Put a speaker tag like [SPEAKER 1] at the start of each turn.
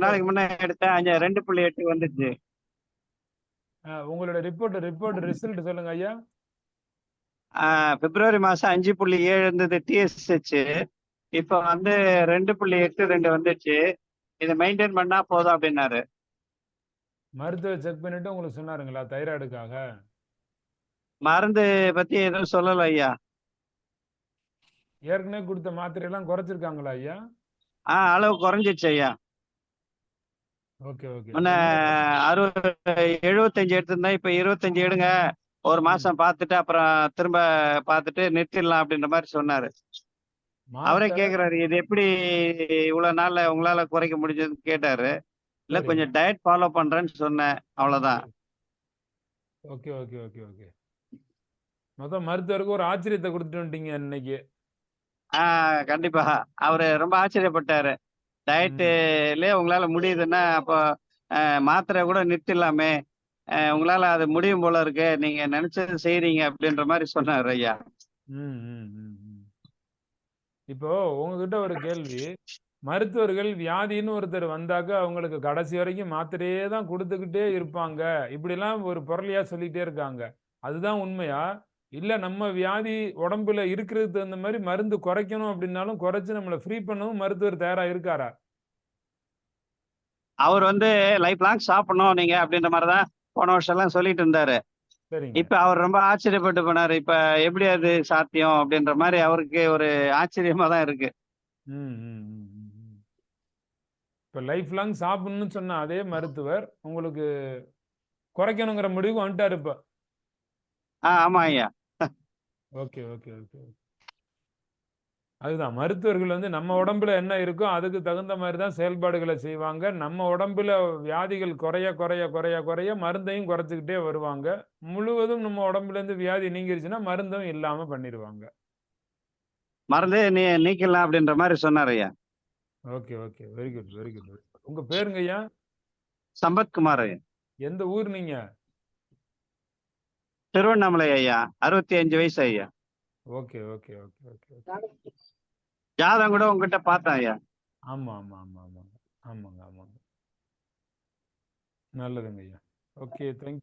[SPEAKER 1] நாளைக்கு முன்ன எடுத்தேன். அஞ்சு ரெண்டு புள்ளி எட்டு வந்துச்சு.
[SPEAKER 2] ஆ, உங்களோட ரிப்போர்ட் ரிப்போர்ட் ரிசல்ட் சொல்லுங்க ஐயா.
[SPEAKER 1] பிப்ரவரி மாசம் அஞ்சு புள்ளி ஏழு இருந்தது டிஎஸ்ஹெச் இப்போ வந்து ரெண்டு புள்ளி எட்டு ரெண்டு வந்துச்சு. இதை மெயின்டைன் பண்ணா போதும் அப்படின்னாரு.
[SPEAKER 2] மருத்துவர் செக் பண்ணிட்டு உங்களுக்கு சொன்னாருங்களா தைராய்டுக்காக?
[SPEAKER 1] மருந்து பத்தி எதுவும் சொல்லல ஐயா.
[SPEAKER 2] ஏற்கனவே கொடுத்த மாத்திரை எல்லாம் குறைச்சிருக்காங்களா ஐயா?
[SPEAKER 1] ஆஹ் அளவு குறைஞ்சிச்சு ஐயா. முன்ன அறுபது எழுபத்தஞ்சு எடுத்திருந்தேன் இப்ப இருபத்தஞ்சு எடுங்க. ஒரு மாசம் பார்த்துட்டு அப்புறம் திரும்ப பார்த்துட்டு நிறுத்திடலாம் அப்படின்ற மாதிரி சொன்னாரு. அவரே கேக்குறாரு இது எப்படி இவ்வளவு நாள்ல உங்களால குறைக்க முடிஞ்சதுன்னு கேட்டாரு. இல்ல. கொஞ்சம் டயட் ஃபாலோ பண்றேன்னு சொன்னேன் அவ்வளவுதான்.
[SPEAKER 2] Okay okay okay okay. மொத்தம் மருத்துவருக்கு ஒரு ஆச்சரியத்தை கொடுத்துட்டு வந்துட்டீங்க இன்னைக்கு.
[SPEAKER 1] ஆஹ் கண்டிப்பா. அவரு ரொம்ப ஆச்சரியப்பட்டாரு. டயட்டுலயே உங்களால முடியுதுன்னா அப்போ மாத்திரை கூட நிறுத்திடலாமே. ஆஹ் உங்களால அது முடியும் போல இருக்கு. நீங்க நினைச்சது செய்றீங்க அப்படின்ற மாதிரி சொன்னாரு ஐயா.
[SPEAKER 2] இப்போ உங்ககிட்ட ஒரு கேள்வி. மருத்துவர்கள் வியாதின்னு ஒருத்தர் வந்தாக்க அவங்களுக்கு கடைசி வரைக்கும் மாத்திரையே தான் கொடுத்துக்கிட்டே இருப்பாங்க. இப்படிலாம் ஒரு பொருளையா சொல்லிட்டே இருக்காங்க. அதுதான் உண்மையா? இல்ல நம்ம வியாதி உடம்புல இருக்கிறதுக்கு தகுந்த மாதிரி மருந்து குறைக்கணும் அப்படின்னாலும் குறைச்சு நம்மளை ஃப்ரீ பண்ணவும் மருத்துவர் தயாரா இருக்காரா?
[SPEAKER 1] அவர் வந்து லைஃப் லாங் சாப்பிடணும் நீங்க அப்படின்ற மாதிரிதான் போன வருஷம் எல்லாம் சொல்லிட்டு இருந்தாரு. இப்ப அவர் ரொம்ப ஆச்சரியப்பட்டு போனாரு. இப்ப எப்படி அது சாத்தியம் அப்படின்ற மாதிரி அவருக்கு ஒரு ஆச்சரியமா தான் இருக்கு.
[SPEAKER 2] இப்ப லைஃப் லாங் சாப்பிடணும்னு சொன்ன அதே மருத்துவர் உங்களுக்கு குறைக்கணுங்கிற முடிவுக்கு வந்துட்டாரு இப்ப.
[SPEAKER 1] ஆஹ் ஆமா ஐயா.
[SPEAKER 2] Okay okay okay. அதுதான். மருத்துவர்கள் வந்து நம்ம உடம்புல என்ன இருக்கோ அதுக்கு தகுந்த மாதிரி தான் செயல்பாடுகளை செய்வாங்க. நம்ம உடம்புல வியாதிகள் குறைய குறைய குறைய குறைய மருந்தையும் குறைச்சிக்கிட்டே வருவாங்க. முழுவதும் நம்ம உடம்புல இருந்து வியாதி நீங்கிருச்சுன்னா மருந்தும் இல்லாம பண்ணிடுவாங்க
[SPEAKER 1] மறந்து நீ நீக்கலாம் அப்படின்ற மாதிரி சொன்னார் ஐயா.
[SPEAKER 2] Okay okay. Very good very good. உங்க பேருங்க ஐயா?
[SPEAKER 1] சம்பத்குமார் ஐயா.
[SPEAKER 2] எந்த ஊர் நீங்க?
[SPEAKER 1] திருவண்ணாமலை ஐயா அறுபத்தி அஞ்சு வயசு ஐயா.
[SPEAKER 2] ஓகே ஓகே ஓகே ஓகே
[SPEAKER 1] ஜாதகம் கூட உங்ககிட்ட பார்த்தேன் ஐயா.
[SPEAKER 2] ஆமா ஆமா ஆமா ஆமாங்க ஆமாங்க ஆமாங்க. நல்லதுங்க ஐயா. Okay thank you